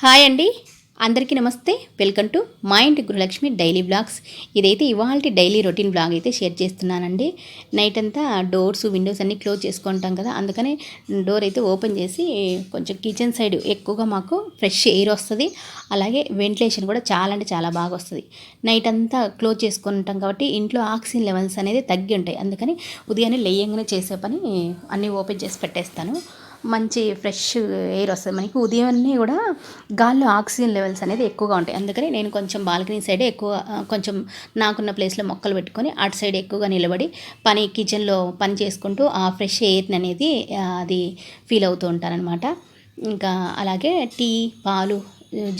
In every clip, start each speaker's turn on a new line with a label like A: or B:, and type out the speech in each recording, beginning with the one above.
A: Hi అండి. అందరికీ నమస్తే. వెల్కమ్ టు మా ఇంటి గృహలక్ష్మి డైలీ బ్లాగ్స్. ఇదైతే ఇవాళ డైలీ రొటీన్ బ్లాగ్ అయితే షేర్ చేస్తున్నానండి. నైట్ అంతా డోర్స్ విండోస్ అన్నీ క్లోజ్ చేసుకుంటాం కదా అందుకని డోర్ అయితే ఓపెన్ చేసి కొంచెం కిచెన్ సైడ్ ఎక్కువగా మాకు ఫ్రెష్ ఎయిర్ వస్తుంది. అలాగే వెంటిలేషన్ కూడా చాలా అంటే చాలా బాగా వస్తుంది. నైట్ అంతా క్లోజ్ చేసుకుంటాం కాబట్టి ఇంట్లో ఆక్సిజన్ లెవెల్స్ అనేది తగ్గి ఉంటాయి. అందుకని ఉదయాన్నే లేయంగానే చేసే పని అన్నీ ఓపెన్ చేసి పెట్టేస్తాను. మంచి ఫ్రెష్ ఎయిర్ వస్తుంది. మనకి ఉదయాన్నే కూడా గాల్లో ఆక్సిజన్ లెవెల్స్ అనేది ఎక్కువగా ఉంటాయి. అందుకని నేను కొంచెం బాల్కనీ సైడ్ ఎక్కువ కొంచెం నాకున్న ప్లేస్లో మొక్కలు పెట్టుకొని అటు సైడ్ ఎక్కువగా నిలబడి పని కిచెన్లో పని చేసుకుంటూ ఆ ఫ్రెష్ ఎయిర్ని అనేది అది ఫీల్ అవుతూ ఉంటానన్నమాట. ఇంకా అలాగే టీ పాలు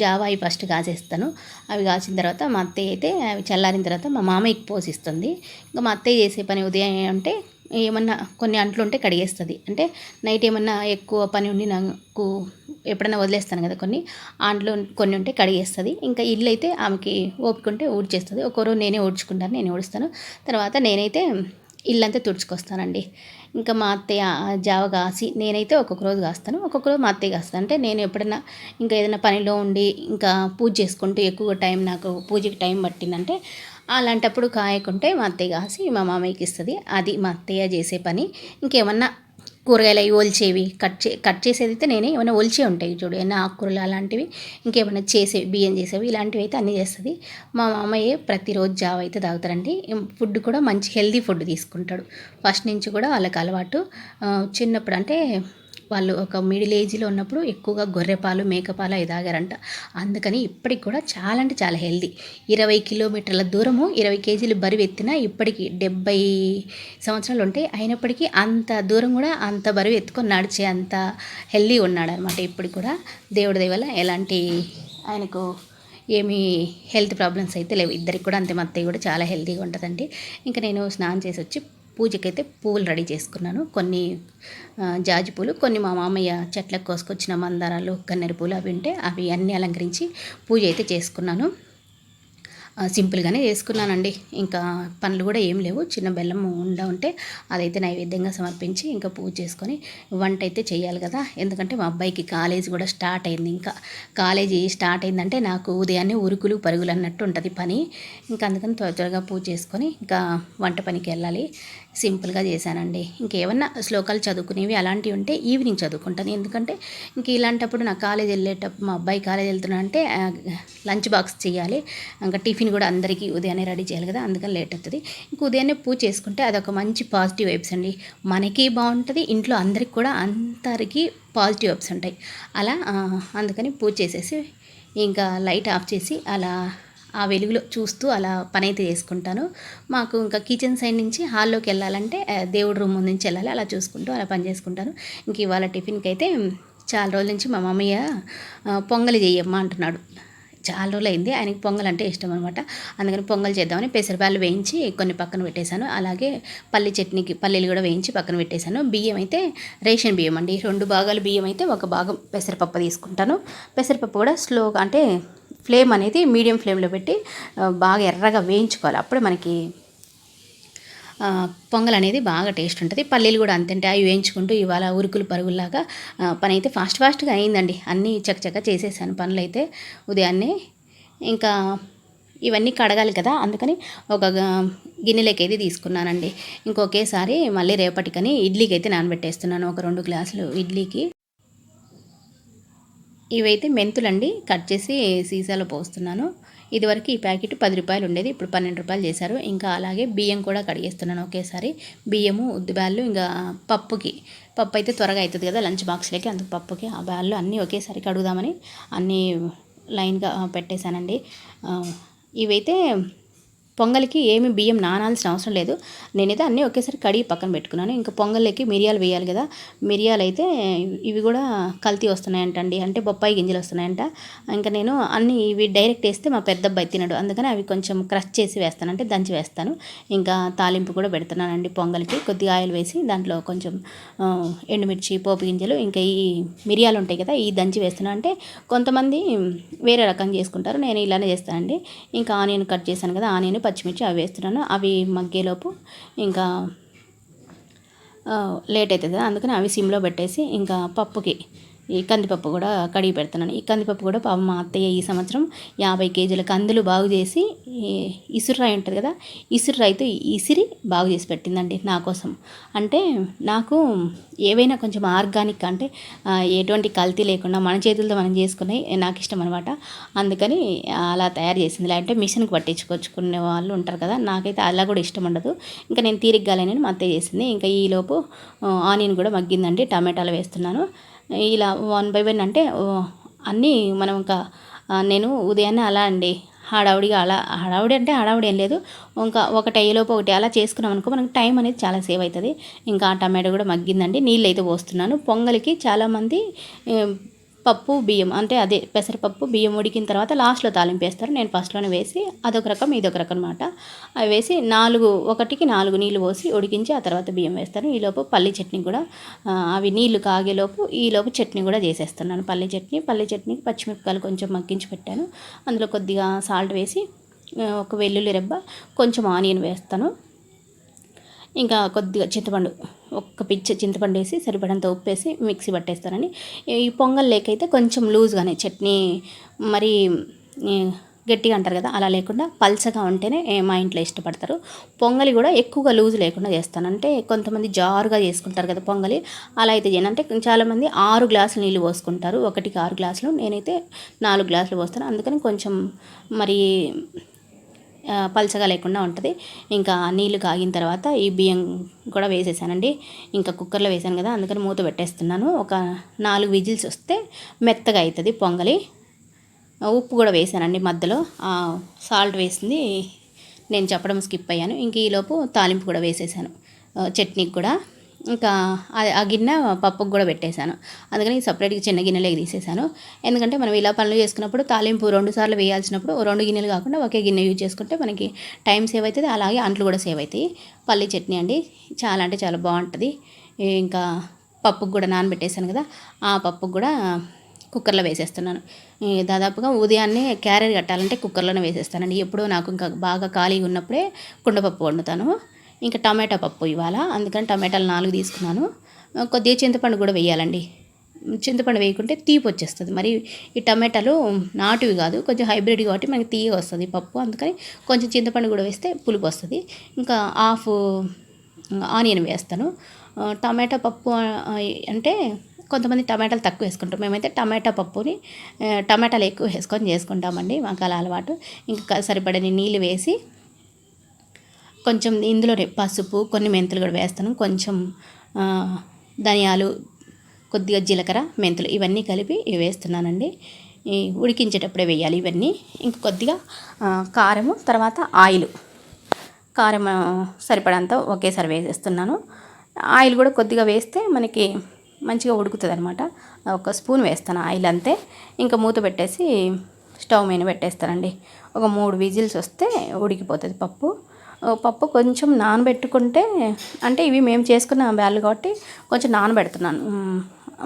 A: జావా అవి ఫస్ట్ కాసేస్తాను. అవి కాసిన తర్వాత మా అత్తయ్య అయితే అవి చల్లారిన తర్వాత మా మామయ్యకి పోసిస్తుంది. ఇంకా మా అత్తయ్య చేసే పని ఉదయం అంటే ఏమన్నా కొన్ని అంట్లు ఉంటే కడిగేస్తుంది. అంటే నైట్ ఏమన్నా ఎక్కువ పని ఉండి నాకు ఎప్పుడైనా వదిలేస్తాను కదా కొన్ని అంట్లు కొన్ని ఉంటే కడిగేస్తుంది. ఇంకా ఇల్లు అయితే ఆమెకి ఓపుకుంటే ఊడ్చేస్తుంది. ఒక్కరోజు నేనే ఊడ్చుకుంటాను నేనే ఊడుస్తాను. తర్వాత నేనైతే ఇల్లంతా తుడుచుకొస్తానండి. ఇంకా మా అత్తయ్య జావ కాసి నేనైతే ఒక్కొక్క రోజు కాస్తాను. ఒక్కొక్క రోజు మా అత్తయ్య కాస్తాను అంటే నేను ఎప్పుడైనా ఇంకా ఏదైనా పనిలో ఉండి ఇంకా పూజ చేసుకుంటూ ఎక్కువ టైం నాకు పూజకి టైం పట్టిందంటే అలాంటప్పుడు కాయకుంటే మా అత్తయ్య కాసి మా మామయ్యకి ఇస్తుంది. అది మా అత్తయ్య చేసే పని. ఇంకేమన్నా కూరగాయలు అవి ఒలిచేవి. కట్ చే కట్ చేసేది అయితే నేనే ఏమైనా ఒలిచే ఉంటాయి చూడు. ఏమైనా ఆకుకూరలు అలాంటివి ఇంకేమైనా చేసేవి బియ్యం చేసేవి ఇలాంటివి అయితే అన్నీ చేస్తుంది. మా మామయ్య ప్రతిరోజు జావ అయితే తాగుతారండి. ఫుడ్ కూడా మంచి హెల్దీ ఫుడ్ తీసుకుంటాడు. ఫస్ట్ నుంచి కూడా వాళ్ళకి అలవాటు. చిన్నప్పుడు అంటే వాళ్ళు ఒక మిడిల్ ఏజ్లో ఉన్నప్పుడు ఎక్కువగా గొర్రెపాలు మేకపాలు అవి తాగారంట. అందుకని ఇప్పటికి కూడా చాలా అంటే చాలా హెల్దీ ఇరవై కిలోమీటర్ల దూరము ఇరవై కేజీలు బరువు ఎత్తినా ఇప్పటికి డెబ్బై సంవత్సరాలు ఉంటాయి అయినప్పటికీ అంత దూరం కూడా అంత బరువు ఎత్తుకొని నడిచే అంత హెల్దీ ఉన్నాడనమాట ఇప్పటికి కూడా. దేవుడి దయ వల్ల ఎలాంటి ఆయనకు ఏమీ హెల్త్ ప్రాబ్లమ్స్ అయితే లేవు. ఇద్దరికి కూడా అంతే మా అత్తయ్య కూడా చాలా హెల్తీగా ఉంటుందండి. ఇంకా నేను స్నానం చేసి వచ్చి పూజకైతే పువ్వులు రెడీ చేసుకున్నాను. కొన్ని జాజి పూలు కొన్ని మా మామయ్య చెట్లకు కోసుకొచ్చిన మందారాలు కన్నెర పూలు అవి ఉంటే అవి అన్నీ అలంకరించి పూజ అయితే చేసుకున్నాను. సింపుల్గానే చేసుకున్నానండి. ఇంకా పనులు కూడా ఏం లేవు. చిన్న బెల్లం ఉండ ఉంటే అదైతే నైవేద్యంగా సమర్పించి ఇంకా పూజ చేసుకొని వంట అయితే చేయాలి కదా. ఎందుకంటే మా అబ్బాయికి కాలేజీ కూడా స్టార్ట్ అయింది. ఇంకా కాలేజీ స్టార్ట్ అయిందంటే నాకు ఉదయాన్నే ఉరుకులు పరుగులు అన్నట్టు ఉంటుంది పని. ఇంకా అందుకని త్వర త్వరగా పూజ చేసుకొని ఇంకా వంట పనికి వెళ్ళాలి. సింపుల్గా చేశానండి. ఇంకేమన్నా శ్లోకాలు చదువుకునేవి అలాంటివి ఉంటే ఈవినింగ్ చదువుకుంటాను. ఎందుకంటే ఇంక ఇలాంటప్పుడు నా కాలేజ్ వెళ్ళేటప్పుడు మా అబ్బాయి కాలేజ్ వెళ్తున్నా అంటే లంచ్ బాక్స్ చేయాలి. ఇంకా టిఫిన్ కూడా అందరికీ ఉదయాన్నే రెడీ చేయాలి కదా అందుకని లేట్ అవుతుంది. ఇంక ఉదయాన్నే పూజ చేసుకుంటే అదొక మంచి పాజిటివ్ వైబ్స్ అండి. మనకి బాగుంటుంది ఇంట్లో అందరికి కూడా అందరికీ పాజిటివ్ వైబ్స్ ఉంటాయి. అలా అందుకని పూజ చేసేసి ఇంకా లైట్ ఆఫ్ చేసి అలా ఆ వెలుగులో చూస్తూ అలా పని అయితే చేసుకుంటాను. మాకు ఇంకా కిచెన్ సైడ్ నుంచి హాల్లోకి వెళ్ళాలంటే దేవుడి రూమ్ నుంచి వెళ్ళాలి. అలా చూసుకుంటూ అలా పని చేసుకుంటాను. ఇంక ఇవాళ టిఫిన్కి అయితే చాలా రోజుల నుంచి మా మమ్మయ్య పొంగలి చేయమ్మా అంటున్నాడు. చాలా రోజులు అయింది ఆయనకి పొంగల్ అంటే ఇష్టం అనమాట అందుకని పొంగల్ చేద్దామని పెసరపాలు వేయించి కొన్ని పక్కన పెట్టేశాను. అలాగే పల్లి చట్నీకి పల్లీలు కూడా వేయించి పక్కన పెట్టేశాను. బియ్యం అయితే రేషన్ బియ్యం అండి. రెండు భాగాలు బియ్యం అయితే ఒక భాగం పెసరపప్పు తీసుకుంటాను. పెసరపప్పు కూడా స్లోగా అంటే ఫ్లేమ్ అనేది మీడియం ఫ్లేమ్లో పెట్టి బాగా ఎర్రగా వేయించుకోవాలి. అప్పుడే మనకి పొంగల్ అనేది బాగా టేస్ట్ ఉంటుంది. పల్లీలు కూడా అంతే అవి వేయించుకుంటూ ఇవాళ ఉరుకులు పరుగుల్లాగా పని అయితే ఫాస్ట్ ఫాస్ట్గా అయిందండి. అన్నీ చకచక చేసేసాను పనులు అయితే ఉదయాన్నే. ఇంకా ఇవన్నీ కడగాలి కదా అందుకని ఒక గ- గిన్నెలోకి అయితే తీసుకున్నానండి. ఇంకొకేసారి మళ్ళీ రేపటికని ఇడ్లీకి అయితే నానబెట్టేస్తున్నాను. ఒక రెండు గ్లాసులు ఇడ్లీకి. ఇవైతే మెంతులండి. కట్ చేసి సీసాలో పోస్తున్నాను. ఇదివరకు ఈ ప్యాకెట్ పది రూపాయలు ఉండేది. ఇప్పుడు పన్నెండు రూపాయలు చేశారు. ఇంకా అలాగే బియ్యం కూడా కడిగేస్తున్నాను ఒకేసారి. బియ్యము ఉద్ది బ్యాళ్ళు ఇంకా పప్పుకి. పప్పు అయితే త్వరగా అవుతుంది కదా లంచ్ బాక్స్లోకి. అందుకు పప్పుకి ఆ బ్యాళ్ళు అన్నీ ఒకేసారి కడుగుదామని అన్నీ లైన్గా పెట్టేశానండి. ఇవైతే పొంగల్కి ఏమి బియ్యం నానాల్సిన అవసరం లేదు. నేనైతే అన్నీ ఒకేసారి కడిగి పక్కన పెట్టుకున్నాను. ఇంకా పొంగల్లోకి మిరియాలు వేయాలి కదా. మిరియాలు అయితే ఇవి కూడా కల్తీ వస్తున్నాయంటండి. అంటే బొప్పాయి గింజలు వస్తున్నాయంట. ఇంకా నేను అన్ని ఇవి డైరెక్ట్ వేస్తే మా పెద్ద అబ్బాయి తినడు. అందుకని అవి కొంచెం క్రష్ చేసి వేస్తాను. అంటే దంచి వేస్తాను. ఇంకా తాలింపు కూడా పెడుతున్నానండి పొంగల్కి. కొద్దిగా ఆయిల్ వేసి దాంట్లో కొంచెం ఎండుమిర్చి పోపు గింజలు ఇంకా ఈ మిరియాలు ఉంటాయి కదా ఈ దంచి వేస్తున్నాను అంటే కొంతమంది వేరే రకం చేసుకుంటారు. నేను ఇలానే చేస్తానండి. ఇంకా ఆనియన్ కట్ చేశాను కదా ఆనియన్ పచ్చిమిర్చి అవి వేస్తున్నాను. అవి మగ్గేలోపు ఇంకా లేట్ అవుతుంది అందుకని అవి సిమ్లో పెట్టేసి ఇంకా పప్పుకి ఈ కందిపప్పు కూడా కడిగి పెడుతున్నాను. ఈ కందిపప్పు కూడా పాపం మా అత్తయ్య ఈ సంవత్సరం యాభై కేజీల కందులు బాగు చేసి ఈ ఇసురురాయి ఉంటుంది కదా ఇసురురాయితో ఇసిరి బాగు చేసి పెట్టిందండి నా కోసం. అంటే నాకు ఏవైనా కొంచెం ఆర్గానిక్ అంటే ఎటువంటి కల్తీ లేకుండా మన చేతులతో మనం చేసుకునే నాకు ఇష్టం అనమాట అందుకని అలా తయారు చేసింది. లేదంటే మిషన్కి పట్టించుకొచ్చుకునే వాళ్ళు ఉంటారు కదా నాకైతే అలా కూడా ఇష్టం ఉండదు. ఇంకా నేను తీరిగ్గాలని మా అత్తయ్య చేసింది. ఇంకా ఈలోపు ఆనియన్ కూడా మగ్గిందండి. టమాటాలు వేస్తున్నాను. ఇలా వన్ బై వన్ అంటే అన్నీ మనం ఇంకా నేను ఉదయాన్నే అలా అండి హడావుడిగా అలా హడావుడి అంటే హడావుడి ఏం లేదు ఇంకా ఒకటి అయ్యేలోపు ఒకటి అలా చేసుకున్నాం అనుకో మనకు టైం అనేది చాలా సేవ్ అవుతుంది. ఇంకా ఆ టమాటో కూడా మగ్గిందండి నీళ్ళు అయితే పోస్తున్నాను. పొంగలికి చాలామంది పప్పు బియ్యం అంటే అదే పెసరపప్పు బియ్యం ఉడికిన తర్వాత లాస్ట్లో తాలింపు వేస్తారు. నేను ఫస్ట్లోనే వేసి అదొక రకం ఇదొక రకం అనమాట అవి వేసి నాలుగు ఒకటికి నాలుగు నీళ్ళు పోసి ఉడికించి ఆ తర్వాత బియ్యం వేస్తాను ఈలోపు పల్లి చట్నీ కూడా అవి నీళ్ళు కాగేలోపు ఈలోపు చట్నీ కూడా చేసేస్తున్నాను. పల్లి చట్నీ పల్లి చట్నీకి పచ్చిమిరపకాయలు కొంచెం మగ్గించి పెట్టాను. అందులో కొద్దిగా సాల్ట్ వేసి ఒక వెల్లుల్లి రెబ్బ కొంచెం ఆనియన్ వేస్తాను. ఇంకా కొద్దిగా చింతపండు ఒక్క పిచ్చ చింతపండు వేసి సరిపడంత ఉప్పు వేసి మిక్సీ పట్టేస్తానని ఈ పొంగల్ లేకైతే కొంచెం లూజ్గానే చట్నీ మరి గట్టిగా అంటారు కదా అలా లేకుండా పల్చగా ఉంటేనే మా ఇంట్లో ఇష్టపడతారు. పొంగలి కూడా ఎక్కువగా లూజ్ లేకుండా చేస్తాను. అంటే కొంతమంది జారుగా చేసుకుంటారు కదా పొంగలి అలా అయితే చేయను. అంటే చాలామంది ఆరు గ్లాసులు నీళ్ళు పోసుకుంటారు. ఒకటికి ఆరు గ్లాసులు నేనైతే నాలుగు గ్లాసులు పోస్తాను. అందుకని కొంచెం మరి పల్చగా లేకుండా ఉంటుంది. ఇంకా నీళ్ళు కాగిన తర్వాత ఈ బియ్యం కూడా వేసేసానండి. ఇంకా కుక్కర్లో వేసాను కదా అందుకని మూత పెట్టేస్తున్నాను. ఒక నాలుగు విజిల్స్ వస్తే మెత్తగా అవుతుంది పొంగలి. ఉప్పు కూడా వేసానండి మధ్యలో. సాల్ట్ వేసింది. నేను చెప్పడం స్కిప్ అయ్యాను. ఇంక ఈలోపు తాలింపు కూడా వేసేసాను. చట్నీకి కూడా. ఇంకా ఆ- ఆ గిన్నె పప్పుకు కూడా పెట్టేశాను. అందుకని సపరేట్గా చిన్న గిన్నెలోకి తీసేసాను ఎందుకంటే మనం ఇలా పనులు చేసుకున్నప్పుడు తాలింపు రెండు సార్లు వేయాల్సినప్పుడు రెండు గిన్నెలు కాకుండా ఒకే గిన్నె యూజ్ చేసుకుంటే మనకి టైం సేవ్ అవుతుంది. అలాగే అంట్లు కూడా సేవ్ అవుతాయి. పల్లి చట్నీ అండి. చాలా అంటే చాలా బాగుంటుంది. ఇంకా పప్పుకు కూడా నానబెట్టేశాను కదా ఆ పప్పుకు కూడా కుక్కర్లో వేసేస్తున్నాను. దాదాపుగా ఉదయాన్నే క్యారెట్ కట్టాలంటే కుక్కర్లోనే వేసేస్తానండి. ఎప్పుడూ నాకు ఇంకా బాగా ఖాళీగా ఉన్నప్పుడే కుండపప్పు వండుతాను. ఇంకా టమాటా పప్పు ఇవాళ అందుకని టమాటాలు నాలుగు తీసుకున్నాను. కొద్దిగా చింతపండు కూడా వేయాలండి. చింతపండు వేయకుంటే తీపి వచ్చేస్తుంది. మరి ఈ టమాటాలు నాటువి కాదు కొంచెం హైబ్రిడ్ కాబట్టి మనకి తీయ వస్తుంది పప్పు. అందుకని కొంచెం చింతపండు కూడా వేస్తే పులుపు వస్తుంది. ఇంకా హాఫ్ ఆనియన్ వేస్తాను. టమాటా పప్పు అంటే కొంతమంది టమాటాలు తక్కువ వేసుకుంటాం మేమైతే టమాటా పప్పుని టమాటాలు ఎక్కువ వేసుకొని చేసుకుంటామండి. మాకు అలా అలవాటు. ఇంకా సరిపడని నీళ్ళు వేసి కొంచెం ఇందులోనే పసుపు కొన్ని మెంతులు కూడా వేస్తాను. కొంచెం ధనియాలు కొద్దిగా జీలకర్ర మెంతులు ఇవన్నీ కలిపి ఇవి వేస్తున్నానండి. ఈ ఉడికించేటప్పుడే వేయాలి ఇవన్నీ. ఇంక కొద్దిగా కారము తర్వాత ఆయిల్. కారం సరిపడంత ఒకేసారి వేసేస్తున్నాను. ఆయిల్ కూడా కొద్దిగా వేస్తే మనకి మంచిగా ఉడుకుతుంది అనమాట ఒక స్పూన్ వేస్తాను ఆయిల్ అంతే. ఇంకా మూత పెట్టేసి స్టవ్ మీద పెట్టేస్తానండి. ఒక మూడు విజిల్స్ వస్తే ఉడికిపోతుంది పప్పు. పప్పు కొంచెం నానబెట్టుకుంటే అంటే ఇవి మేము చేసుకున్న బ్యాళ్ళు కాబట్టి కొంచెం నానబెడుతున్నాను.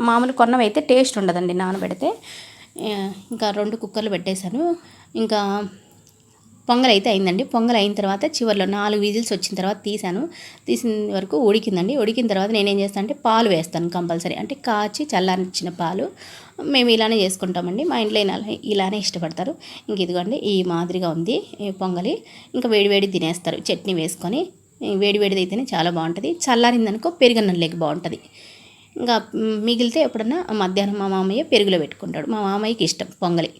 A: మామూలు కొన్నవైతే టేస్ట్ ఉండదండి నానబెడితే. ఇంకా రెండు కుక్కర్లు పెట్టేశాను. ఇంకా పొంగల్ అయితే అయిందండి. పొంగల్ అయిన తర్వాత చివరిలో నాలుగు విజిల్స్ వచ్చిన తర్వాత తీసాను తీసిన వరకు ఉడికిందండి. ఉడికిన తర్వాత నేనేం చేస్తాను అంటే పాలు వేస్తాను కంపల్సరీ. అంటే కాచి చల్లారించిన పాలు. మేము ఇలానే చేసుకుంటామండి. మా ఇంట్లో ఇలానే ఇష్టపడతారు. ఇంక ఇదిగోండి ఈ మాదిరిగా ఉంది పొంగలి. ఇంకా వేడివేడి తినేస్తారు చట్నీ వేసుకొని. వేడివేడిది అయితేనే చాలా బాగుంటుంది. చల్లారిందనుకో పెరుగన్నం లేక బాగుంటుంది. ఇంకా మిగిలితే ఎప్పుడన్నా మధ్యాహ్నం మా మామయ్య పెరుగులో పెట్టుకుంటాడు. మా మామయ్యకి ఇష్టం పొంగలి.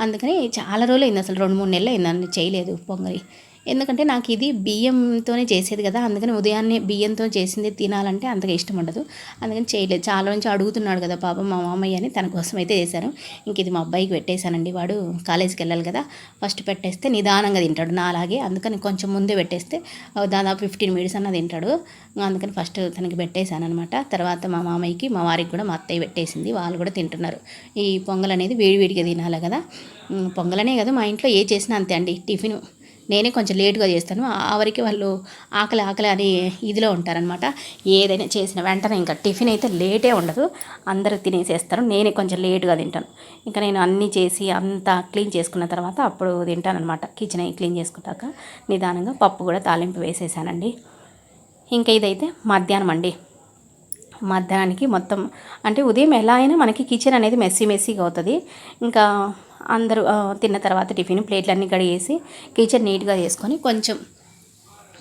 A: అందుకని చాలా రోజులు అయింది అసలు రెండు మూడు నెలలు అయింది చేయలేదు పొంగలి. ఎందుకంటే నాకు ఇది బియ్యంతోనే చేసేది కదా అందుకని ఉదయాన్నే బియ్యంతో చేసింది తినాలంటే అంతగా ఇష్టం ఉండదు. అందుకని చేయలేదు. చాలా నుంచి అడుగుతున్నాడు కదా పాపం మా మామయ్య అని తన కోసం అయితే చేశాను. ఇంక ఇది మా అబ్బాయికి పెట్టేశానండి వాడు కాలేజీకి వెళ్ళాలి కదా. ఫస్ట్ పెట్టేస్తే నిదానంగా తింటాడు నా అలాగే అందుకని కొంచెం ముందే పెట్టేస్తే దాదాపు ఫిఫ్టీన్ మినిట్స్ అన్న తింటాడు. అందుకని ఫస్ట్ తనకి పెట్టేశాను అనమాట తర్వాత మా మామయ్యకి మా వారికి కూడా మా అత్తయ్య పెట్టేసింది. వాళ్ళు కూడా తింటున్నారు. ఈ పొంగల్ అనేది వేడివేడిగా తినాలి కదా. పొంగలనే కదా మా ఇంట్లో ఏ చేసినా అంతే అండి. టిఫిన్ నేనే కొంచెం లేటుగా చేస్తాను. ఆ వాళ్ళు ఆకలి ఆకలి అని ఇదిలో ఉంటారనమాట ఏదైనా చేసిన వెంటనే ఇంకా టిఫిన్ అయితే లేటే ఉండదు. అందరూ తినేసేస్తారు. నేనే కొంచెం లేటుగా తింటాను. ఇంకా నేను అన్నీ చేసి అంతా క్లీన్ చేసుకున్న తర్వాత అప్పుడు తింటానమాట కిచెన్ అయి క్లీన్ చేసుకున్నాక నిదానంగా పప్పు కూడా తాలింపు వేసేసానండి. ఇంకా ఇదైతే మధ్యాహ్నం అండి. మధ్యాహ్నానికి మొత్తం అంటే ఉదయం ఎలా అయినా మనకి కిచెన్ అనేది మెస్సీ మెస్సీగా అవుతుంది. ఇంకా అందరూ తిన్న తర్వాత టిఫిన్ ప్లేట్లన్నీ కడిగేసి కిచెన్ నీట్గా చేసుకొని కొంచెం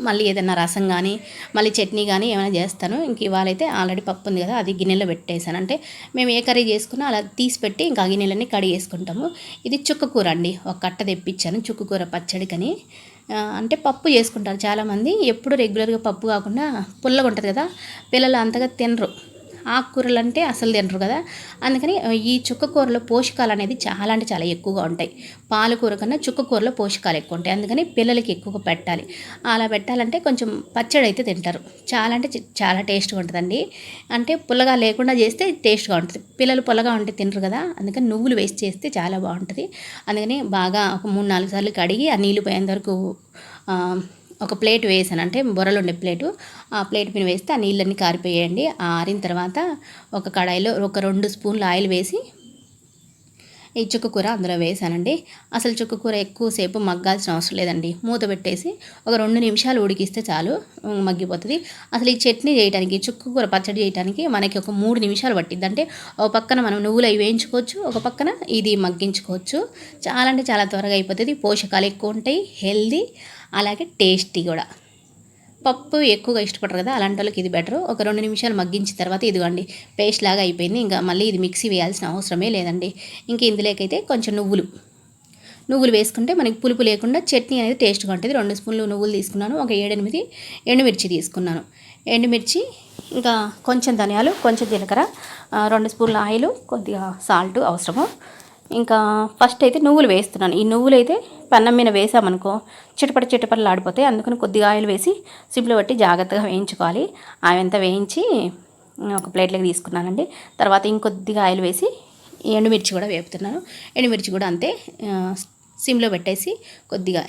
A: మళ్ళీ ఏదైనా రసం కానీ మళ్ళీ చట్నీ కానీ ఏమైనా చేస్తాను. ఇంక ఇవాళ అయితే ఆల్రెడీ పప్పు ఉంది కదా అది గిన్నెలో పెట్టేశాను. అంటే మేము ఏ కర్రీ చేసుకున్నా అలా తీసి పెట్టి ఇంకా గిన్నెలన్నీ కడిగి కడిగేసుకుంటాము. ఇది చుక్కకూర అండి ఒక కట్ట తెప్పించాను చుక్కకూర పచ్చడికని అంటే పప్పు చేసుకుంటారు చాలామంది. ఎప్పుడు రెగ్యులర్గా పప్పు కాకుండా పుల్లగా ఉంటుంది కదా పిల్లలు అంతగా తినరు. ఆకుకూరలు అంటే అసలు తినరు కదా. అందుకని ఈ చుక్క కూరలో పోషకాలు అనేది చాలా అంటే చాలా ఎక్కువగా ఉంటాయి. పాలకూర కన్నా చుక్క కూరలో పోషకాలు ఎక్కువ ఉంటాయి. అందుకని పిల్లలకి ఎక్కువగా పెట్టాలి. అలా పెట్టాలంటే కొంచెం పచ్చడి అయితే తింటారు. చాలా అంటే చాలా టేస్ట్గా ఉంటుందండి. అంటే పుల్లగా లేకుండా చేస్తే టేస్ట్గా ఉంటుంది. పిల్లలు పుల్లగా ఉంటే తినరు కదా. అందుకని నువ్వులు వేసి చేస్తే చాలా బాగుంటుంది. అందుకని బాగా ఒక మూడు నాలుగు సార్లు కడిగి ఆ నీళ్ళు పోయేంత వరకు ఒక ప్లేట్ వేసాను. అంటే బొరలు ఉండే ప్లేటు. ఆ ప్లేట్ మీద వేస్తే ఆ నీళ్ళన్నీ కారిపోయాయండి. ఆ ఆరిన తర్వాత ఒక కడాయిలో ఒక రెండు స్పూన్లు ఆయిల్ వేసి ఈ చుక్కకూర అందులో వేసానండి. అసలు చుక్క కూర ఎక్కువసేపు మగ్గాల్సిన అవసరం లేదండి. మూత పెట్టేసి ఒక రెండు నిమిషాలు ఉడికిస్తే చాలు మగ్గిపోతుంది. అసలు ఈ చట్నీ చేయడానికి చుక్క కూర పచ్చడి చేయడానికి మనకి ఒక మూడు నిమిషాలు పట్టింది అంటే ఒక పక్కన మనం నువ్వులు అవి వేయించుకోవచ్చు ఒక పక్కన ఇది మగ్గించుకోవచ్చు. చాలా అంటే చాలా త్వరగా అయిపోతుంది. పోషకాలు ఎక్కువ ఉంటాయి హెల్దీ అలాగే టేస్టీ కూడా. పప్పు ఎక్కువగా ఇష్టపడరు కదా అలాంటి వాళ్ళకి ఇది బెటర్. ఒక రెండు నిమిషాలు మగ్గించిన తర్వాత ఇదిగోండి పేస్ట్ లాగా అయిపోయింది. ఇంకా మళ్ళీ ఇది మిక్సీ వేయాల్సిన అవసరమే లేదండి. ఇంక ఇందులోకైతే కొంచెం నువ్వులు. నువ్వులు వేసుకుంటే మనకి పులుపు లేకుండా చట్నీ అనేది టేస్ట్గా ఉంటుంది. రెండు స్పూన్లు నువ్వులు తీసుకున్నాను ఒక ఏడెనిమిది ఎండుమిర్చి తీసుకున్నాను. ఎండుమిర్చి ఇంకా కొంచెం ధనియాలు కొంచెం జీలకర్ర రెండు స్పూన్ల ఆయిల్ కొద్దిగా సాల్ట్ అవసరము. ఇంకా ఫస్ట్ అయితే నువ్వులు వేస్తున్నాను. ఈ నువ్వులు అయితే పెన్నం మీద వేసామనుకో చిటపట చిటపటలు ఆడిపోతాయి. అందుకని కొద్దిగా ఆయిల్ వేసి సిప్లో పెట్టి జాగ్రత్తగా వేయించుకోవాలి. అవంతా వేయించి ఒక ప్లేట్లోకి తీసుకున్నానండి. తర్వాత ఇంకొద్దిగా ఆయిల్ వేసి ఎండుమిర్చి కూడా వేపుతున్నాను. ఎండుమిర్చి కూడా అంతే సిమ్లో పెట్టేసి కొద్దిగా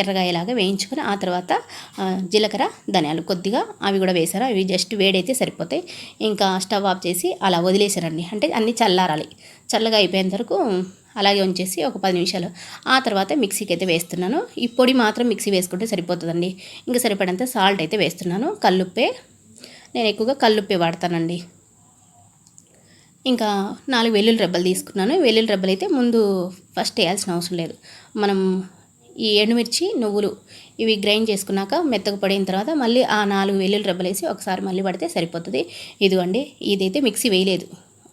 A: ఎర్రగాయలాగా వేయించుకొని ఆ తర్వాత జీలకర్ర ధనియాలు కొద్దిగా అవి కూడా వేసారు అవి జస్ట్ వేడైతే సరిపోతాయి. ఇంకా స్టవ్ ఆఫ్ చేసి అలా వదిలేసారండి అంటే అన్నీ చల్లారాలి. చల్లగా అయిపోయేంత వరకు అలాగే ఉంచేసి ఒక పది నిమిషాలు. ఆ తర్వాత మిక్సీకి అయితే వేస్తున్నాను. ఈ పొడి మాత్రం మిక్సీ వేసుకుంటే సరిపోతుందండి. ఇంకా సరిపడంత సాల్ట్ అయితే వేస్తున్నాను. కల్లుప్పే నేను ఎక్కువగా కల్లుప్పే వాడతానండి. ఇంకా నాలుగు వెల్లుల్లి రెబ్బలు తీసుకున్నాను. వెల్లుల్లి రెబ్బలు అయితే ముందు ఫస్ట్ వేయాల్సిన అవసరం లేదు. మనం ఈ ఎండుమిర్చి నువ్వులు ఇవి గ్రైండ్ చేసుకున్నాక మెత్తగా పడిన తర్వాత మళ్ళీ ఆ నాలుగు వెల్లుల్లి రెబ్బలు వేసి ఒకసారి మళ్ళీ పడితే సరిపోతుంది. ఇదిగోండి ఇదైతే మిక్సీ వేయలేదు.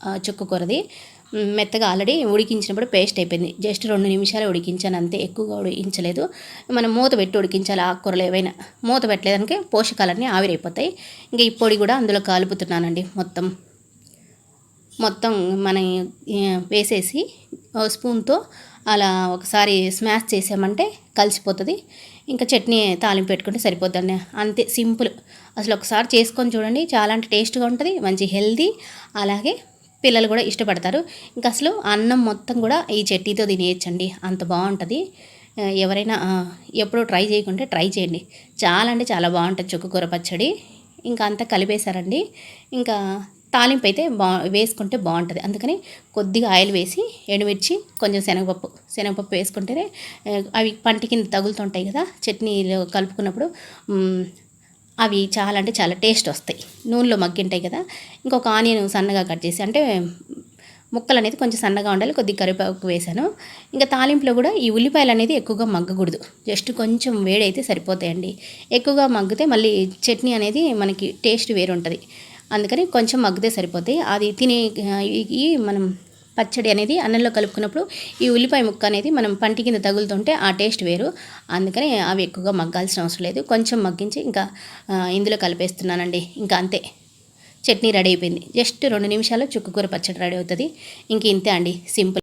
A: ఆ, చుక్క కూరది. మెత్తగా ఆల్రెడీ ఉడికించినప్పుడు పేస్ట్ అయిపోయింది. జస్ట్ రెండు నిమిషాలు ఉడికించాను అంతే. ఎక్కువగా ఉడికించలేదు. మనం మూత పెట్టి ఉడికించాలి ఆకుకూరలు ఏవైనా. మూత పెట్టలేదానికి పోషకాలన్నీ ఆవిరైపోతాయి. ఇంకా ఈ పొడి కూడా అందులో కలుపుతున్నానండి మొత్తం. మొత్తం మనం వేసేసి స్పూన్తో అలా ఒకసారి స్మాష్ చేసామంటే కలిసిపోతుంది. ఇంకా చట్నీ తాలింపు పెట్టుకుంటే సరిపోద్దండి. అంతే సింపుల్. అసలు ఒకసారి చేసుకొని చూడండి చాలా అంటే టేస్ట్గా ఉంటుంది మంచి హెల్దీ అలాగే పిల్లలు కూడా ఇష్టపడతారు. ఇంకా అసలు అన్నం మొత్తం కూడా ఈ చట్నీతో తినేయచ్చండి. అంత బాగుంటుంది. ఎవరైనా ఎప్పుడూ ట్రై చేయకుంటే ట్రై చేయండి. చాలా అంటే చాలా బాగుంటుంది చుక్కకూర పచ్చడి. ఇంకా అంతా కలిపేశారండి. ఇంకా తాలింపు అయితే బా వేసుకుంటే బాగుంటుంది. అందుకని కొద్దిగా ఆయిల్ వేసి ఎండుమిర్చి కొంచెం శనగపప్పు శనగపప్పు వేసుకుంటేనే అవి పంటి కింద తగులుతుంటాయి కదా చట్నీలో కలుపుకున్నప్పుడు అవి చాలా అంటే చాలా టేస్ట్ వస్తాయి. నూనెలో మగ్గింటాయి కదా ఇంకొక ఆనియన్ సన్నగా కట్ చేసి అంటే ముక్కలు అనేది కొంచెం సన్నగా ఉండాలి కొద్దిగా కరివేపాకు వేసాను. ఇంకా తాలింపులో కూడా ఈ ఉల్లిపాయలు అనేది ఎక్కువగా మగ్గకూడదు. జస్ట్ కొంచెం వేడైతే సరిపోతాయండి. ఎక్కువగా మగ్గితే మళ్ళీ చట్నీ అనేది మనకి టేస్ట్ వేరు ఉంటుంది అందుకని కొంచెం మగ్గితే సరిపోతాయి. అది తినే ఈ- మనం పచ్చడి అనేది అన్నంలో కలుపుకున్నప్పుడు ఈ ఉల్లిపాయ ముక్క అనేది మనం పంటి కింద తగులుతుంటే ఆ టేస్ట్ వేరు. అందుకని అవి ఎక్కువగా మగ్గాల్సిన అవసరం లేదు. కొంచెం మగ్గించి ఇంకా ఇందులో కలిపేస్తున్నానండి. ఇంకా అంతే. చట్నీ రెడీ అయిపోయింది. జస్ట్ రెండు నిమిషాలు చుక్కకూర పచ్చడి రెడీ అవుతుంది. ఇంక ఇంతే అండి. సింపుల్.